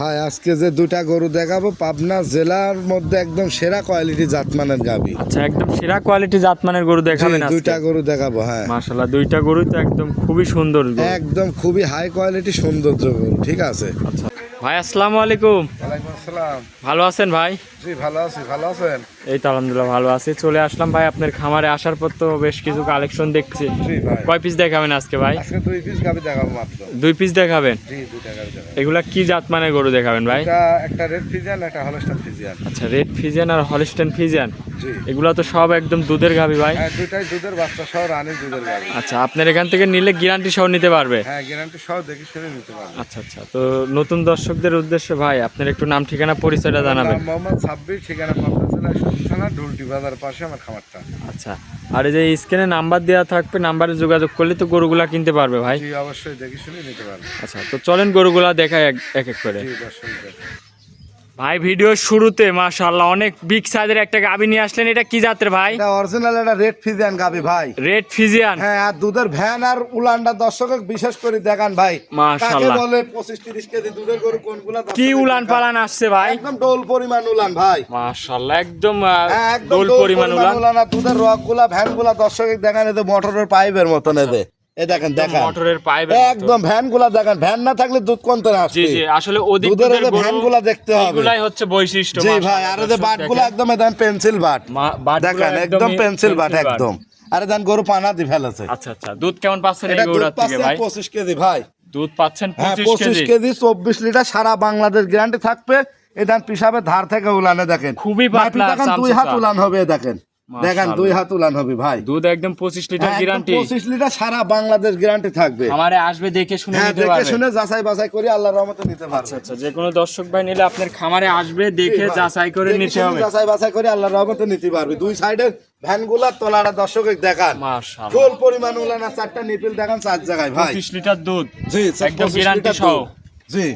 ভাই আজকে যে দুটা গরু দেখাবো পাবনা জেলার মধ্যে একদম সেরা কোয়ালিটি জাতমানের গাবি। আচ্ছা একদম সেরা কোয়ালিটি জাতমানের গরু দেখাবেন আজকে? দুইটা গরু দেখাবো হ্যাঁ। মাশাআল্লাহ দুইটা গরুই তো একদম খুবই সুন্দর একদম খুবই হাই কোয়ালিটি সৌন্দর্য গরু ঠিক আছে? আচ্ছা। ভাই আসসালামু আলাইকুম। ওয়ালাইকুম আসসালাম। ভালো আছেন ভাই? জি ভালো আছি ভালো আছেন? এই তো আলহামদুলিল্লাহ ভালো আছি। চলে আসলাম ভাই আপনার খামারে। আসার পর তো বেশ কিছু কালেকশন দেখছি। জি ভাই। কয় পিস দেখাবেন আজকে ভাই? আজকে দুই পিস গাবি দেখাবো মাত্র। দুই পিস দেখাবেন? জি দেখাবো। এগুলা কি জাত মানে গরু দেখাবেন ভাই? এটা একটা রেড ফিজিয়ান একটা ফিজিয়ান আচ্ছা রেড ফিজিয়ান আর হলিস্টেন ফিজিয়ান জি। এগুলা তো সব একদম দুধের গাবি ভাই? হ্যাঁ দুইটাই দুধের বাচ্চা সহ রানির দুধের গাবি। আচ্ছা আপনার এখান থেকে নিলে গ্যারান্টি সহ নিতে পারবে? হ্যাঁ গ্যারান্টি সহ দেখে শুনে নিতে পারবেন আচ্ছা আচ্ছা তো নতুন দর্শকদের উদ্দেশ্যে ভাই আপনার একটু নাম ঠিকানা পরিচয়টা জানাবেন। মোহাম্মদ সাব্বির ঠিকানা পাবনা জেলা থানা ঢুলটি বাজার পাশে আমার খামারটা। আচ্ছা আর এই যে স্ক্রিনে নাম্বার দেওয়া থাকবে নাম্বারে যোগাযোগ করলে তো গরুগুলা কিনতে পারবে ভাই। জি অবশ্যই দেখে শুনে নিতে পারবে। আচ্ছা তো চলেন গরুগুলা দেখায় এক এক এক করে। ভাই ভিডিও শুরুতে মাশাআল্লাহ অনেক বিগ সাইজের একটা গাবি নিয়ে আসলেন। এটা কি জাতের ভাই? এটা অরিজিনাল একটা রেড ফিজিয়ান গাবি ভাই। রেড ফিজিয়ান হ্যাঁ আর দুধের ভ্যান আর উলানটা দর্শক বিশেষ করে দেখান ভাই। মাশাআল্লাহ। কাকে বলে পঁচিশ তিরিশ কেজি দুধের গরু কোনগুলা কি উলান পালান আসছে ভাই? একদম ডোল পরিমাণ উলান ভাই। মাশাআল্লাহ একদম আহ, হ্যাঁ, পরিমাণ উলান। উলান আর দুধের রকগুলা ভ্যানগুলা দর্শক দেখান এতে মোটরের পাইপের মতন এতে এ দেখেন দেখেন। মোটরের পাইপ একদম ভ্যান দেখেন ভ্যান না থাকলে দুধ কোন জি আসবে? জি আসলে অধিক দুধের দুধের ভ্যানগুলা দেখতে হবে। এগুলাই হচ্ছে বৈশিষ্ট্য জি ভাই আর এতে দর্শক বাট একদম পেন্সিল বাট। দেখেন একদম পেন্সিল বাট একদম। আরে দেন গরু পানা দি ফেলেছে। আচ্ছা আচ্ছা দুধ কেমন পাচ্ছেন এই এটা থেকে ভাই? পঁচিশ কেজি ভাই। দুধ পাচ্ছেন হ্যাঁ কেজি। কেজি চব্বিশ লিটার সারা বাংলাদেশ গ্যারান্টি থাকবে। এটা পিসাবে ধার থেকে উলানে দেখেন। খুবই পাতলা, দুই হাত উলান হবে দেখেন। দেখেন। দুই হাত উলান হবে ভাই। দুধ একদম পঁচিশ লিটার গ্যারান্টি পঁচিশ লিটার সারা বাংলাদেশ গ্যারান্টি থাকবে। আমারে আসবে দেখে শুনে হ্যাঁ দেখে শুনে যাচাই বাছাই করে আল্লাহর রহমতে নিতে পারবে। আচ্ছা যে কোনো দর্শক ভাই নিলে আপনার খামারে আসবে দেখে যাচাই করে নিতে হবে। যাচাই বাছাই করে আল্লাহর রহমতে নিতে পারবে। দুই সাইডের ভ্যানগুলা তোলাটা দর্শক দেখান। মাশাআল্লাহ। ফুল পরিমাণ উলান চারটা নিপিল দেখান চার জায়গায় ভাই। পঁচিশ লিটার দুধ। জি একদম গ্যারান্টি সহ। জি।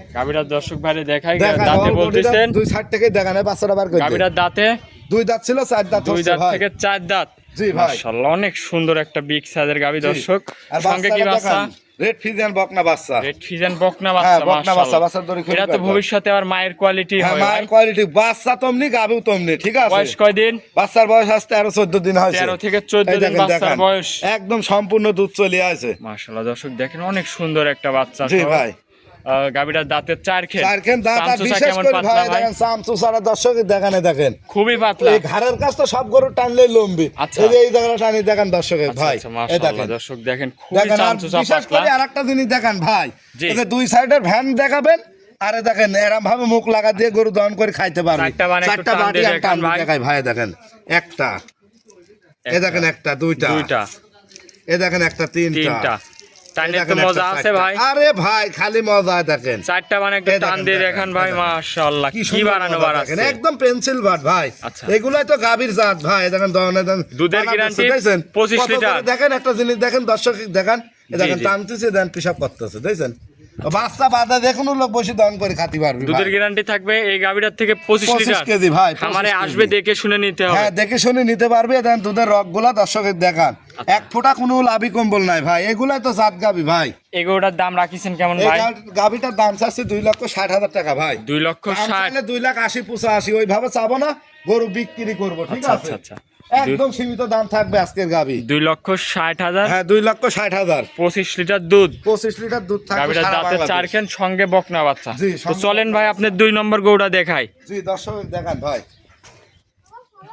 দর্শক ভাইরে দেখাই দাঁতে বলতেছেন। দুই সাইড থেকে দেখান বাচ্চাটা বার করে। দাঁতে দুই দাঁত ছিল চার দাঁত দুই দাঁত থেকে চার দাঁত। জি ভাই। মাশাআল্লাহ অনেক সুন্দর একটা বিগ সাইজের গাবি দর্শক। সঙ্গে কি বাচ্চা? রেড ফিজিয়ান বকনা বাচ্চা। রেড ফিজেন বকনা হ্যাঁ, বাচ্চা বকনা বাচ্চা, বাচ্চার দড়ি এটা তো ভবিষ্যতে আর মায়ের কোয়ালিটি হ্যাঁ হয় মায়ের কোয়ালিটি বাচ্চা তমনি গাবিও তমনি ঠিক আছে? বয়স কয়দিন? বাচ্চার বয়স আজ তেরো চোদ্দ দিন হয়েছে। তেরো থেকে চোদ্দ এই দিন দেখেন, বাচ্চার বয়স। একদম সম্পূর্ণ দুধ চলে আছে মাশাআল্লাহ দর্শক দেখেন অনেক সুন্দর একটা বাচ্চা জি ভাই। গাবিটার দাঁতের চার চারখান দাঁত আর বিশেষ করে ভাই? দেখেন চামচু সারা দর্শক দেখানে দেখেন। খুবই পাতলা। এই ঘাড়ের কাছ তো সব গরু টানলেই লম্বি। আচ্ছা। এই যে এই জায়গাটা টানি দেখেন দর্শকের আচ্ছা, ভাই। আচ্ছা, এই দেখেন। দর্শক দেখেন খুবই আর চামচুচা বিশেষ করে আরেকটা জিনিস দেখেন ভাই। এই যে দুই সাইডের ভ্যান দেখাবেন আরে দেখেন এরম ভাবে মুখ লাগা দিয়ে গরু দহন করে খাইতে পারবে। চারটা বাটি টান। দেখাই ভাই দেখেন একটা। এ দেখেন একটা দুইটা। দুইটা। এ দেখেন একটা তিনটা। তো দেখেন মজা একটা আছে ভাই। আরে ভাই খালি মজা দেখেন। চারটা মানে একটা টান দিয়ে দেখেন, ভাই মাশাআল্লাহ কি বানানো বার আছে। একদম পেন্সিল বাট ভাই। এগুলাই তো গাভীর জাত ভাই। দেখেন দহনে দেন দুধের টানা guarantee দিচ্ছে, দেখছেন? 25 লিটার। দেখেন একটা জিনিস দেখেন দর্শক দেখেন। দেখেন টানতেছে দেন পেশাব করতেছে দেখছেন? বাচ্চা লোক বসে করে খাতে পারবে দুধের গ্যারান্টি থাকবে এই গাবিটার থেকে পঁচিশ 25 লিটার। কেজি ভাই, 25 খামারে আসবে দেখে শুনে নিতে হবে। হ্যাঁ দেখে শুনে নিতে পারবে দেন দুধের রকগুলা দর্শকের দেখান। আচ্ছা। এক ফোঁটা কোনো লাভি কম্বল নাই ভাই। এগুলাই তো জাত গাবি ভাই। এগুলোটার দাম রাখিছেন কেমন ভাই? গাবিটার দাম চাচ্ছে দুই লক্ষ ষাট হাজার টাকা ভাই। দুই লক্ষ ষাট। দুই লাখ আশি পঁচাশি ওইভাবে চাবো না গরু বিক্রি করব ঠিক আচ্ছা, আছে? আচ্ছা, আচ্ছা। একদম সীমিত দাম থাকবে আজকের গাবি। দুই লক্ষ ষাট হাজার। হ্যাঁ দুই লক্ষ ষাট হাজার। পঁচিশ লিটার দুধ। পঁচিশ লিটার দুধ থাকবে দাঁতে। চারখান সঙ্গে বকনা বাচ্চা। চলেন ভাই আপনার দুই নম্বর গৌড়া দেখাই। জি দর্শক দেখান ভাই।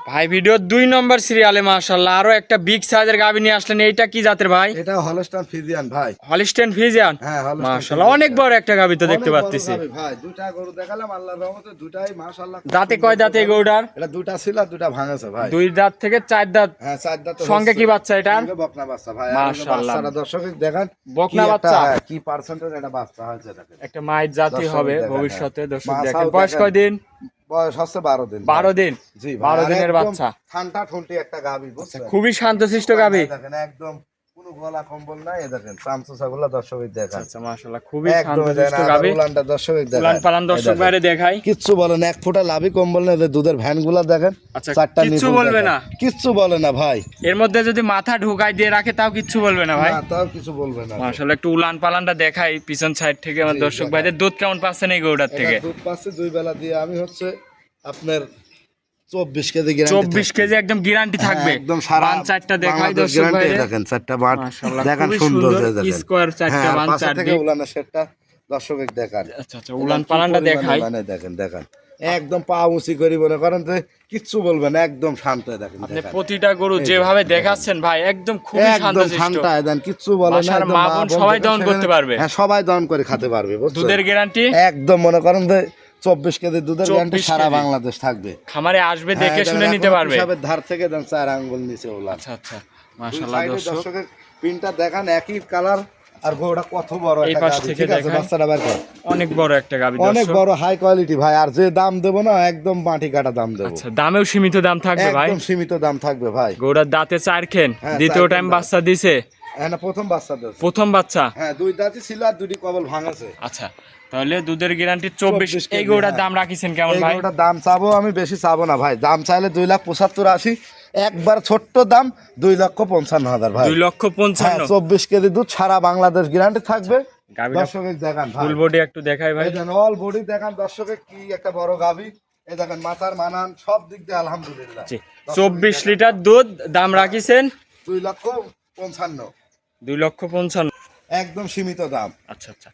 ভাই ভিডিও দুই নম্বর সিরিয়ালে মাশাল্লাহ আরও একটা বিগ সাইজের গাবি নিয়ে আসলেন। এইটা কি জাতের ভাই? এটা হলস্টান ফিজিয়ান ভাই। হলিস্টেন ফিজিয়ান হ্যাঁ, Holstein অনেক বড় একটা গাবি তো দেখতে পাচ্ছি ভাই। দুইটা গরু দেখালাম আল্লাহর রহমতে দুটাই মাশাআল্লাহ দাঁতে কয় দাঁতে গৌড়ার এটা দুটা ছিল আর দুটা ভাঙেছে ভাই। দুই দাঁত থেকে চার দাঁত। হ্যাঁ চার দাঁত সঙ্গে কি বাচ্চা? সঙ্গে বকনা বাচ্চা ভাই। মাশাআল্লাহ। মাশাআল্লাহ দর্শক দেখান বকনা বাচ্চা? হ্যাঁ, কি পার্সেন্টেজ এটা বাচ্চা হয়েছে একটা মায়ের জাতি হবে ভবিষ্যতে হ্যাঁ। দর্শক দেখেন। বয়স। কয় দিন বয়স হচ্ছে বারো দিন বারো দিন? জি বারো দিনের বাচ্চা? ঠান্ডা ঠুনটি একটা গাভী খুবই শান্তশিষ্ট গাবি দেখেন একদম গলা কম্বল নাই দেখেন দেখান আচ্ছা মাশাআল্লাহ খুবই একদম শান্তশিষ্ট গাবি উলানটা দর্শক উলান পালান দর্শক বাইরে দেখাই কিচ্ছু বলে না এক ফোঁটা লাভি কম্বল না দুধের ভ্যানগুলা দেখেন আচ্ছা, চারটা কিচ্ছু বলবে না? কিচ্ছু বলে না ভাই। এর মধ্যে যদি মাথা ঢুকাই দিয়ে রাখে তাও কিচ্ছু বলবে না ভাই? তাও কিছু বলবে না মাশাআল্লাহ একটু উলান পালানটা দেখাই পিছন সাইড থেকে আমার দর্শক ভাইদের। দুধ কেমন পাচ্ছেন এই গরুটার থেকে? দুধ পাচ্ছে দুই বেলা দিয়ে। আমি হচ্ছে আপনার চব্বিশ কেজি চব্বিশ কেজি একদম গ্যারান্টি থাকবে। একদম সারা চারটা দেখাই দর্শক দেখেন চারটা দেখেন সুন্দর square চারটা হ্যাঁ, বান পাশে চারদিক। উলানের সেটটা দর্শকের দেখান। আচ্ছা আচ্ছা উলান পালানটা দেখাই। দেখেন দেখেন। একদম পা উঁচি করি মনে করেন যে কিচ্ছু বলবে না একদম শান্ত দেখেন প্রতিটা গরু যেভাবে দেখাচ্ছেন ভাই একদম খুবই একদম ঠান্ডা দেন কিচ্ছু বলে না সবাই দহন করতে পারবে। হ্যাঁ সবাই দহন করে খেতে পারবে? দুধের গ্যারান্টি একদম মনে করেন যে চব্বিশ কেজি দুধের 24 গ্যারান্টি সারা বাংলাদেশ থাকবে। খামারে আসবে দেখে হ্যাঁ, শুনে নিতে পারবে। পিসাবের ধার থেকে দেন চার আঙ্গুল নিচে ওলা। আচ্ছা আচ্ছা। মাশাআল্লাহ দর্শক। দর্শকের প্রিন্টটা দেখান একই কালার। আর গরুটা কত বড় এই পাশ থেকে আছে বাচ্চাটা বের কর। অনেক বড় একটা গাবি অনেক বড় হাই কোয়ালিটি ভাই আর যে দাম দেবো না একদম মাটি কাটা দাম দেবো। আচ্ছা দামেও সীমিত দাম থাকবে ভাই। একদম সীমিত দাম থাকবে ভাই। গরুর দাঁতে চার খেন হ্যাঁ, দ্বিতীয় টাইম বাচ্চা দিছে। হ্যাঁ প্রথম বাচ্চা প্রথম বাচ্চা? হ্যাঁ দুই দাঁতই ছিল আর দুটি কবল ভাঙাছে। আচ্ছা তাহলে দুধের গ্যারান্টি চব্বিশ 24 এই কেজি, গরুটার হ্যাঁ। দাম রাখিছেন কেমন ভাই? গরুটার দাম চাবো আমি বেশি চাবো না ভাই। দাম চাইলে দুই লাখ পঁচাত্তর আশি। একবার ছোট্ট দাম দুই লক্ষ পঞ্চান্ন হাজার ভাই। দুই লক্ষ হ্যাঁ পঞ্চান্ন চব্বিশ কেজি দুধ সারা বাংলাদেশ গ্যারান্টি থাকবে। গাভীটা দর্শকের দেখান ফুল বডি একটু দেখাই ভাই। অল বডি দেখান দর্শকের কি একটা বড় গাভী। এই দেখেন মাথার মানান সব দিক দিয়ে আলহামদুলিল্লাহ। চব্বিশ লিটার দুধ দাম রাখিছেন? দুই লক্ষ পঞ্চান্ন। দুই লক্ষ পঞ্চান্ন। একদম সীমিত দাম। আচ্ছা আচ্ছা।